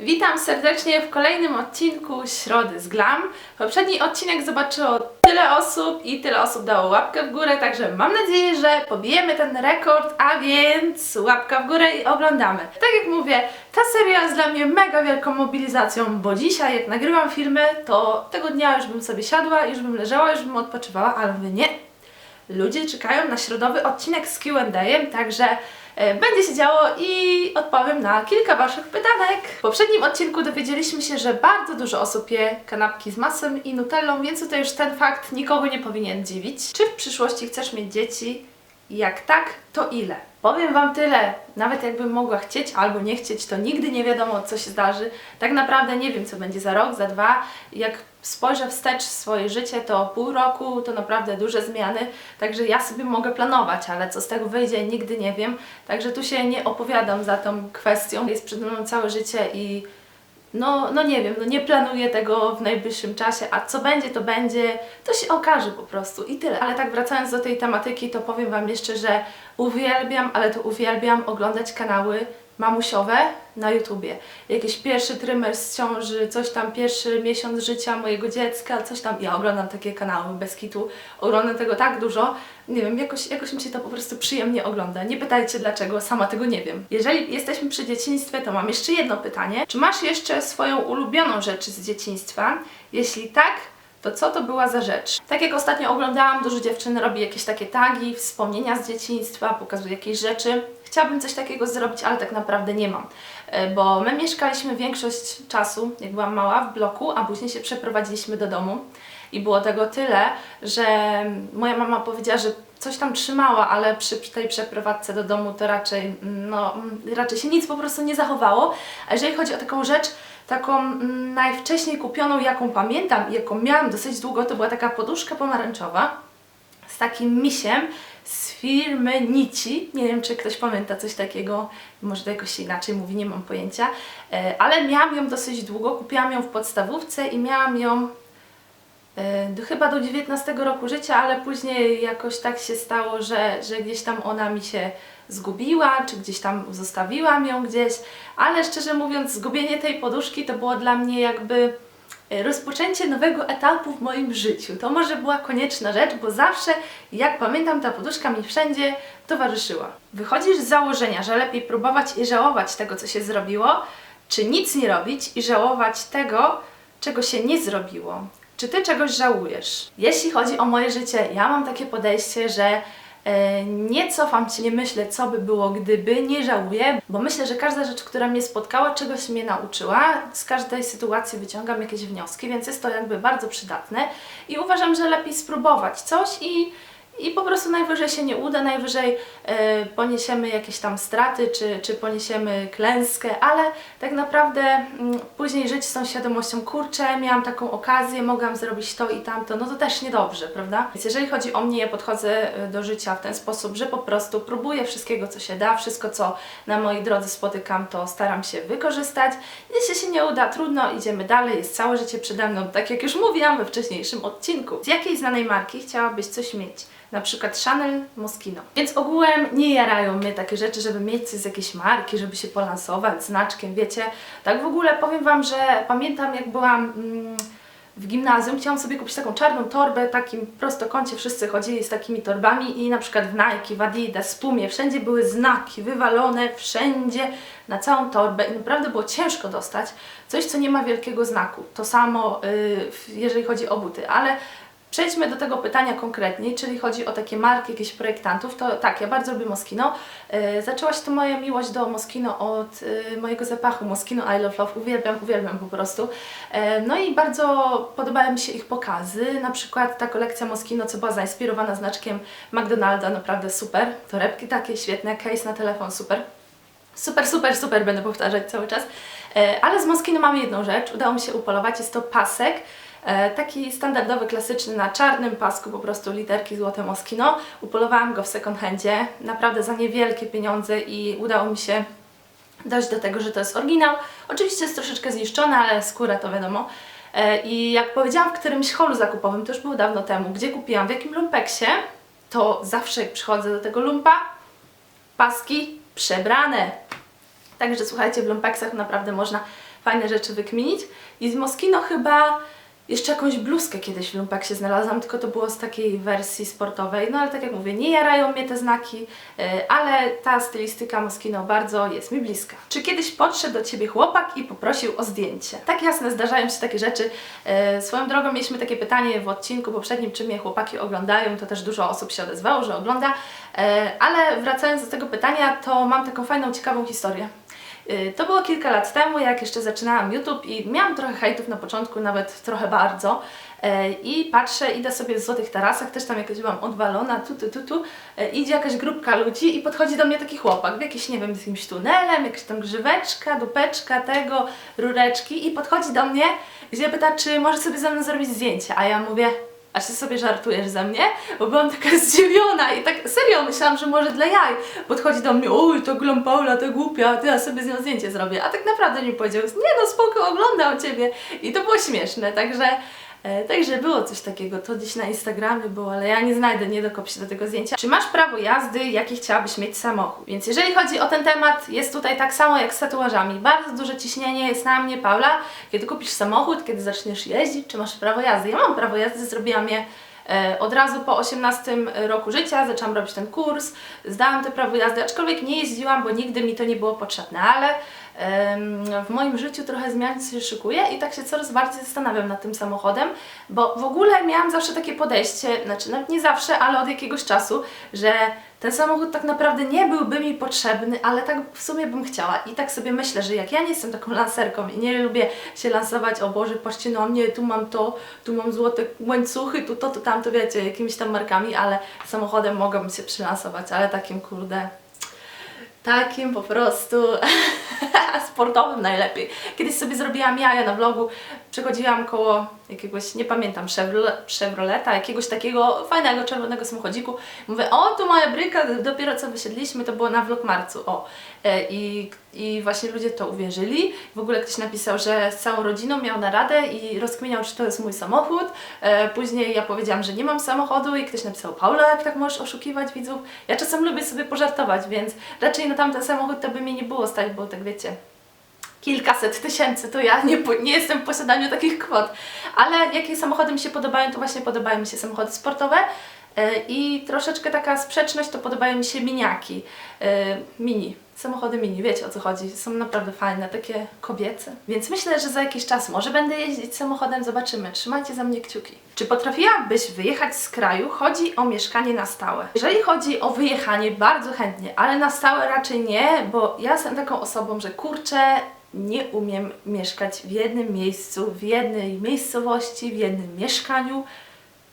Witam serdecznie w kolejnym odcinku Środy z Glam. Poprzedni odcinek zobaczyło tyle osób i tyle osób dało łapkę w górę, także mam nadzieję, że pobijemy ten rekord, a więc łapka w górę i oglądamy. Tak jak mówię, ta seria jest dla mnie mega wielką mobilizacją, bo dzisiaj jak nagrywam filmy, to tego dnia już bym sobie siadła, już bym leżała, już bym odpoczywała, ale wy nie. Ludzie czekają na środowy odcinek z Q&A, także będzie się działo i odpowiem na kilka Waszych pytanek. W poprzednim odcinku dowiedzieliśmy się, że bardzo dużo osób je kanapki z masłem i nutellą, więc tutaj już ten fakt nikogo nie powinien dziwić. Czy w przyszłości chcesz mieć dzieci? Jak tak, to ile? Powiem Wam tyle, nawet jakbym mogła chcieć albo nie chcieć, to nigdy nie wiadomo, co się zdarzy. Tak naprawdę nie wiem, co będzie za rok, za dwa. Jak spojrzę wstecz swoje życie, to pół roku to naprawdę duże zmiany, także ja sobie mogę planować, ale co z tego wyjdzie, nigdy nie wiem. Także tu się nie opowiadam za tą kwestią. Jest przed mną całe życie i no, no nie wiem, no nie planuję tego w najbliższym czasie, a co będzie, to będzie, to się okaże po prostu i tyle. Ale tak wracając do tej tematyki, to powiem Wam jeszcze, że uwielbiam, ale to uwielbiam oglądać kanały mamusiowe na YouTubie. Jakiś pierwszy trymer z ciąży, coś tam, pierwszy miesiąc życia mojego dziecka, coś tam. Ja oglądam takie kanały bez kitu, oglądam tego tak dużo, nie wiem, jakoś, jakoś mi się to po prostu przyjemnie ogląda. Nie pytajcie dlaczego, sama tego nie wiem. Jeżeli jesteśmy przy dzieciństwie, to mam jeszcze jedno pytanie. Czy masz jeszcze swoją ulubioną rzecz z dzieciństwa? Jeśli tak, to co to była za rzecz? Tak jak ostatnio oglądałam, dużo dziewczyn robi jakieś takie tagi, wspomnienia z dzieciństwa, pokazuje jakieś rzeczy. Chciałabym coś takiego zrobić, ale tak naprawdę nie mam. E, Bo my mieszkaliśmy większość czasu, jak byłam mała, w bloku, a później się przeprowadziliśmy do domu. I było tego tyle, że moja mama powiedziała, że coś tam trzymała, ale przy tej przeprowadzce do domu to raczej, no, raczej się nic po prostu nie zachowało. A jeżeli chodzi o taką rzecz, taką mm, najwcześniej kupioną, jaką pamiętam i jaką miałam dosyć długo, to była taka poduszka pomarańczowa z takim misiem z firmy Nici. Nie wiem, czy ktoś pamięta coś takiego, może to jakoś inaczej mówi, nie mam pojęcia, E, ale miałam ją dosyć długo, kupiłam ją w podstawówce i miałam ją chyba do 19 roku życia, ale później jakoś tak się stało, że, że gdzieś tam ona mi się zgubiła, czy gdzieś tam zostawiłam ją gdzieś, ale szczerze mówiąc, zgubienie tej poduszki to było dla mnie jakby e, rozpoczęcie nowego etapu w moim życiu. To może była konieczna rzecz, bo zawsze, jak pamiętam, ta poduszka mi wszędzie towarzyszyła. Wychodzisz z założenia, że lepiej próbować i żałować tego, co się zrobiło, czy nic nie robić i żałować tego, czego się nie zrobiło. Czy ty czegoś żałujesz? Jeśli chodzi o moje życie, ja mam takie podejście, że e, nie cofam się, nie myślę, co by było, gdyby, nie żałuję, bo myślę, że każda rzecz, która mnie spotkała, czegoś mnie nauczyła. Z każdej sytuacji wyciągam jakieś wnioski, więc jest to jakby bardzo przydatne i uważam, że lepiej spróbować coś i i po prostu najwyżej się nie uda, najwyżej e, poniesiemy jakieś tam straty, czy, czy poniesiemy klęskę, ale tak naprawdę mm, później żyć z tą świadomością, kurczę, miałam taką okazję, mogłam zrobić to i tamto, no to też niedobrze, prawda? Więc jeżeli chodzi o mnie, ja podchodzę e, do życia w ten sposób, że po prostu próbuję wszystkiego, co się da, wszystko, co na mojej drodze spotykam, to staram się wykorzystać. Jeśli się nie uda, trudno, idziemy dalej, jest całe życie przede mną, tak jak już mówiłam we wcześniejszym odcinku. Z jakiej znanej marki chciałabyś coś mieć? Na przykład Chanel, Moschino. Więc ogółem nie jarają mnie takie rzeczy, żeby mieć coś z jakiejś marki, żeby się polansować znaczkiem, wiecie. Tak w ogóle powiem Wam, że pamiętam jak byłam mm, w gimnazjum, chciałam sobie kupić taką czarną torbę, takim prostokącie wszyscy chodzili z takimi torbami i na przykład w Nike, w Adidas, w Pumie, wszędzie były znaki wywalone, wszędzie, na całą torbę i naprawdę było ciężko dostać coś, co nie ma wielkiego znaku. To samo, yy, jeżeli chodzi o buty, ale Przejdźmy do tego pytania konkretniej, czyli chodzi o takie marki, jakichś projektantów. To tak, ja bardzo lubię Moschino. Yy, zaczęła się to moja miłość do Moschino od yy, mojego zapachu. Moschino I Love Love. Uwielbiam, uwielbiam po prostu. Yy, no i bardzo podobały mi się ich pokazy. Na przykład ta kolekcja Moschino, co była zainspirowana znaczkiem McDonalda, naprawdę super. Torebki takie świetne, case na telefon, super. Super, super, super, będę powtarzać cały czas. E, Ale z Moschino mamy jedną rzecz, udało mi się upolować, jest to pasek. E, Taki standardowy, klasyczny, na czarnym pasku, po prostu literki złote Moschino. Upolowałam go w second handzie, naprawdę za niewielkie pieniądze i udało mi się dojść do tego, że to jest oryginał. Oczywiście jest troszeczkę zniszczony, ale skóra to wiadomo. E, I jak powiedziałam w którymś holu zakupowym, to już było dawno temu, gdzie kupiłam, w jakim lumpeksie, to zawsze jak przychodzę do tego lumpa, paski przebrane. Także słuchajcie, w lumpeksach naprawdę można fajne rzeczy wykminić. I z Moschino chyba jeszcze jakąś bluzkę kiedyś w Lumpeksie znalazłam, tylko to było z takiej wersji sportowej. No ale tak jak mówię, nie jarają mnie te znaki, e, ale ta stylistyka Moschino bardzo jest mi bliska. Czy kiedyś podszedł do Ciebie chłopak i poprosił o zdjęcie? Tak jasne, zdarzają się takie rzeczy. E, Swoją drogą mieliśmy takie pytanie w odcinku poprzednim, czy mnie chłopaki oglądają, to też dużo osób się odezwało, że ogląda. E, Ale wracając do tego pytania, to mam taką fajną, ciekawą historię. Y, To było kilka lat temu, jak jeszcze zaczynałam YouTube i miałam trochę hejtów na początku, nawet trochę bardzo. E, I patrzę, idę sobie w Złotych Tarasach, też tam jakoś byłam odwalona, tu, tu, tu, tu. E, Idzie jakaś grupka ludzi i podchodzi do mnie taki chłopak, w jakiś, nie wiem, z jakimś tunelem, jakaś tam grzyweczka, dupeczka, tego, rureczki i podchodzi do mnie i się pyta, czy może sobie ze mną zrobić zdjęcie, a ja mówię, a ty sobie żartujesz ze mnie? Bo byłam taka zdziwiona i tak serio myślałam, że może dla jaj. Podchodzi do mnie, oj, to glom Paula, to głupia, ty ja sobie z nią zdjęcie zrobię. A tak naprawdę mi powiedział, nie no spoko, oglądam Ciebie. I to było śmieszne, także... E, także było coś takiego, to gdzieś na Instagramie było, ale ja nie znajdę, nie dokopię się do tego zdjęcia. Czy masz prawo jazdy, jaki chciałabyś mieć samochód? Więc jeżeli chodzi o ten temat, jest tutaj tak samo jak z tatuażami. Bardzo duże ciśnienie jest na mnie, Paula, kiedy kupisz samochód, kiedy zaczniesz jeździć, czy masz prawo jazdy? Ja mam prawo jazdy, zrobiłam je E, Od razu po 18 roku życia zaczęłam robić ten kurs, zdałam te prawo jazdy, aczkolwiek nie jeździłam, bo nigdy mi to nie było potrzebne, ale w moim życiu trochę zmian się szykuje i tak się coraz bardziej zastanawiam nad tym samochodem, bo w ogóle miałam zawsze takie podejście, znaczy nawet nie zawsze, ale od jakiegoś czasu, że ten samochód tak naprawdę nie byłby mi potrzebny, ale tak w sumie bym chciała. I tak sobie myślę, że jak ja nie jestem taką lancerką i nie lubię się lansować, o Boże, patrzcie na mnie, tu mam to, tu mam złote łańcuchy, tu to, tu tamto, wiecie, jakimiś tam markami, ale samochodem mogłabym się przylansować, ale takim kurde, takim po prostu sportowym najlepiej. Kiedyś sobie zrobiłam jaja na vlogu, przechodziłam koło jakiegoś, nie pamiętam, Chevrolet- Chevroleta, jakiegoś takiego fajnego czerwonego samochodziku. Mówię, o tu moja bryka, dopiero co wysiedliśmy, to było na vlogmarcu, o. E, I, I właśnie ludzie to uwierzyli. W ogóle ktoś napisał, że z całą rodziną miał naradę i rozkminiał, czy to jest mój samochód. E, Później ja powiedziałam, że nie mam samochodu i ktoś napisał, Paula, jak tak możesz oszukiwać widzów? Ja czasem lubię sobie pożartować, więc raczej na tamten samochód to by mnie nie było stać, bo tak wiecie, kilkaset tysięcy, to ja nie, nie jestem w posiadaniu takich kwot. Ale jakie samochody mi się podobają, to właśnie podobają mi się samochody sportowe. e, I troszeczkę taka sprzeczność, to podobają mi się miniaki. e, Mini, samochody mini, wiecie o co chodzi. Są naprawdę fajne, takie kobiece. Więc myślę, że za jakiś czas może będę jeździć samochodem, zobaczymy. Trzymajcie za mnie kciuki. Czy potrafiłabyś wyjechać z kraju? Chodzi o mieszkanie na stałe. Jeżeli chodzi o wyjechanie, bardzo chętnie, ale na stałe raczej nie, bo ja jestem taką osobą, że kurczę, nie umiem mieszkać w jednym miejscu, w jednej miejscowości, w jednym mieszkaniu.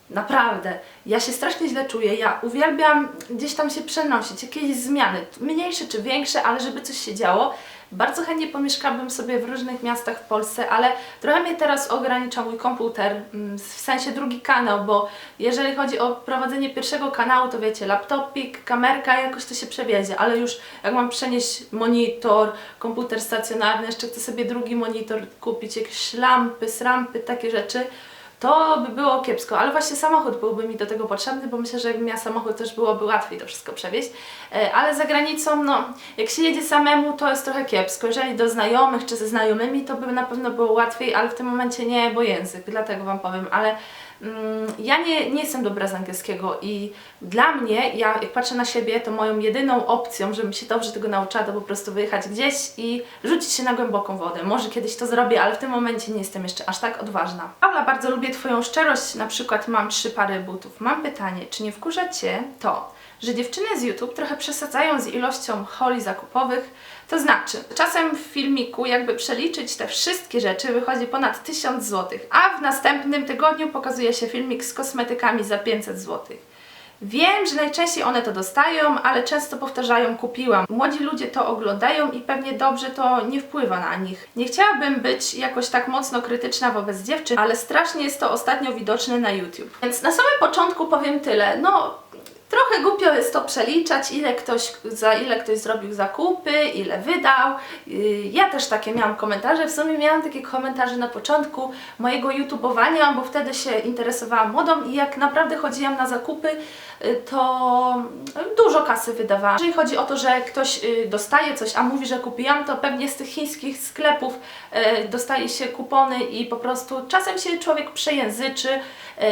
Naprawdę, ja się strasznie źle czuję. Ja uwielbiam gdzieś tam się przenosić, jakieś zmiany, mniejsze czy większe, ale żeby coś się działo. Bardzo chętnie pomieszkałabym sobie w różnych miastach w Polsce, ale trochę mnie teraz ogranicza mój komputer, mm, w sensie drugi kanał, bo jeżeli chodzi o prowadzenie pierwszego kanału, to wiecie, laptopik, kamerka, jakoś to się przewiezie, ale już jak mam przenieść monitor, komputer stacjonarny, jeszcze chcę sobie drugi monitor kupić, jakieś lampy, srampy, takie rzeczy, to by było kiepsko, ale właśnie samochód byłby mi do tego potrzebny, bo myślę, że jakbym miała samochód, też byłoby łatwiej to wszystko przewieźć. E, Ale za granicą, no, jak się jedzie samemu, to jest trochę kiepsko. Jeżeli do znajomych czy ze znajomymi, to by na pewno było łatwiej, ale w tym momencie nie, bo język, dlatego Wam powiem, ale ja nie, nie jestem dobra z angielskiego i dla mnie, ja jak patrzę na siebie, to moją jedyną opcją, żebym się dobrze tego nauczyła, to po prostu wyjechać gdzieś i rzucić się na głęboką wodę. Może kiedyś to zrobię, ale w tym momencie nie jestem jeszcze aż tak odważna. Paula, bardzo lubię Twoją szczerość, na przykład mam trzy pary butów. Mam pytanie, czy nie wkurza Cię to, że dziewczyny z YouTube trochę przesadzają z ilością holi zakupowych. To znaczy, czasem w filmiku, jakby przeliczyć te wszystkie rzeczy, wychodzi ponad 1000 zł, a w następnym tygodniu pokazuje się filmik z kosmetykami za 500 zł. Wiem, że najczęściej one to dostają, ale często powtarzają kupiłam. Młodzi ludzie to oglądają i pewnie dobrze to nie wpływa na nich. Nie chciałabym być jakoś tak mocno krytyczna wobec dziewczyn, ale strasznie jest to ostatnio widoczne na YouTube. Więc na samym początku powiem tyle. No, Trochę głupio jest to przeliczać, ile ktoś, za ile ktoś zrobił zakupy, ile wydał. Yy, Ja też takie miałam komentarze. W sumie miałam takie komentarze na początku mojego YouTubeowania, bo wtedy się interesowałam modą i jak naprawdę chodziłam na zakupy, y, to dużo kasy wydawałam. Jeżeli chodzi o to, że ktoś y, dostaje coś, a mówi, że kupiłam, to pewnie z tych chińskich sklepów y, dostaje się kupony i po prostu czasem się człowiek przejęzyczy y,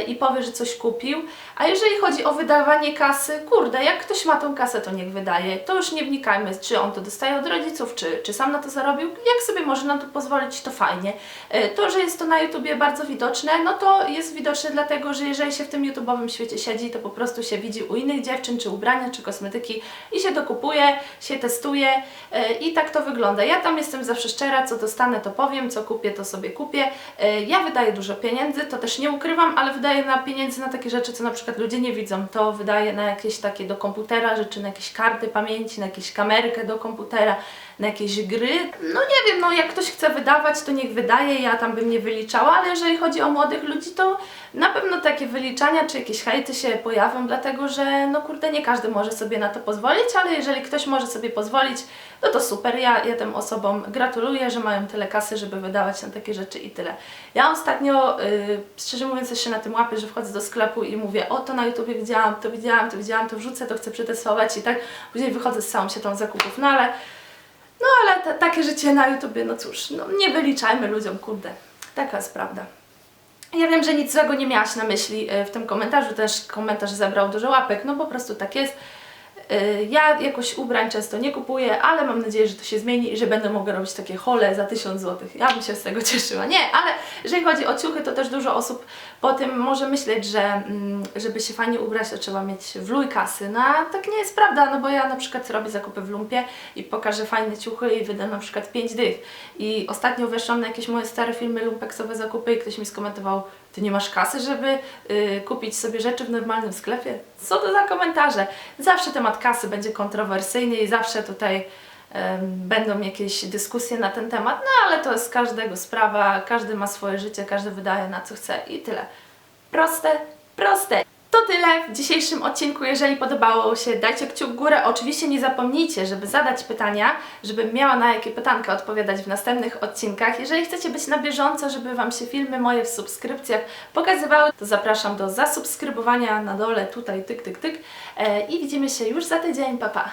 i powie, że coś kupił. A jeżeli chodzi o wydawanie kasy, kurde, jak ktoś ma tą kasę, to niech wydaje. To już nie wnikajmy, czy on to dostaje od rodziców, czy, czy sam na to zarobił. Jak sobie może na to pozwolić, to fajnie. Y, To, że jest to na YouTubie bardzo widoczne, no to jest widoczne dlatego, że jeżeli się w tym YouTube'owym świecie siedzi, to po prostu się widzi u innych dziewczyn, czy ubrania, czy kosmetyki i się dokupuje, się testuje y, i tak to wygląda. Ja tam jestem zawsze szczera, co dostanę, to powiem, co kupię, to sobie kupię. Ja wydaję dużo pieniędzy, to też nie ukrywam, ale wydaję na pieniędzy na takie rzeczy, co na przykład ludzie nie widzą. To wydaję na jakieś takie do komputera rzeczy, na jakieś karty pamięci, na jakieś kamerkę do komputera, na jakieś gry. No nie wiem, no jak ktoś chce wydawać, to niech wydaje, ja tam bym nie wyliczała, ale jeżeli chodzi o młodych ludzi, to na pewno takie wyliczania czy jakieś hejty się pojawią, dlatego że no kurde, nie każdy może sobie na to pozwolić, ale jeżeli ktoś może sobie pozwolić, no to super, ja, ja tym osobom gratuluję, że mają tyle kasy, żeby wydawać na takie rzeczy i tyle. Ja ostatnio, yy, szczerze mówiąc, jeszcze na tym łapię, że wchodzę do sklepu i mówię, o to na YouTubie widziałam, to widziałam, to widziałam, to wrzucę, to chcę przetestować i tak później wychodzę z całą siatą zakupów, no ale no ale ta, takie życie na YouTubie, no cóż, no nie wyliczajmy ludziom, kurde. Taka jest prawda. Ja wiem, że nic złego nie miałaś na myśli y, w tym komentarzu, też komentarz zebrał dużo łapek, no po prostu tak jest. Y, Ja jakoś ubrań często nie kupuję, ale mam nadzieję, że to się zmieni i że będę mogła robić takie hole za 1000 zł. Ja bym się z tego cieszyła. Nie, ale jeżeli chodzi o ciuchy, to też dużo osób po tym może myśleć, że mm, żeby się fajnie ubrać, to trzeba mieć wlój kasy. No a tak nie jest prawda, no bo ja na przykład robię zakupy w lumpie i pokażę fajne ciuchy i wydam na przykład 5 dych. I ostatnio weszłam na jakieś moje stare filmy lumpeksowe zakupy i ktoś mi skomentował, ty nie masz kasy, żeby y, kupić sobie rzeczy w normalnym sklepie? Co to za komentarze? Zawsze temat kasy będzie kontrowersyjny i zawsze tutaj będą jakieś dyskusje na ten temat, no ale to jest każdego sprawa, każdy ma swoje życie, każdy wydaje na co chce i tyle. Proste, proste. To tyle w dzisiejszym odcinku. Jeżeli podobało się, dajcie kciuk w górę. Oczywiście nie zapomnijcie, żeby zadać pytania, żebym miała na jakie pytanka odpowiadać w następnych odcinkach. Jeżeli chcecie być na bieżąco, żeby Wam się filmy moje w subskrypcjach pokazywały, to zapraszam do zasubskrybowania na dole, tutaj tyk, tyk, tyk. E, I widzimy się już za tydzień. Pa, pa.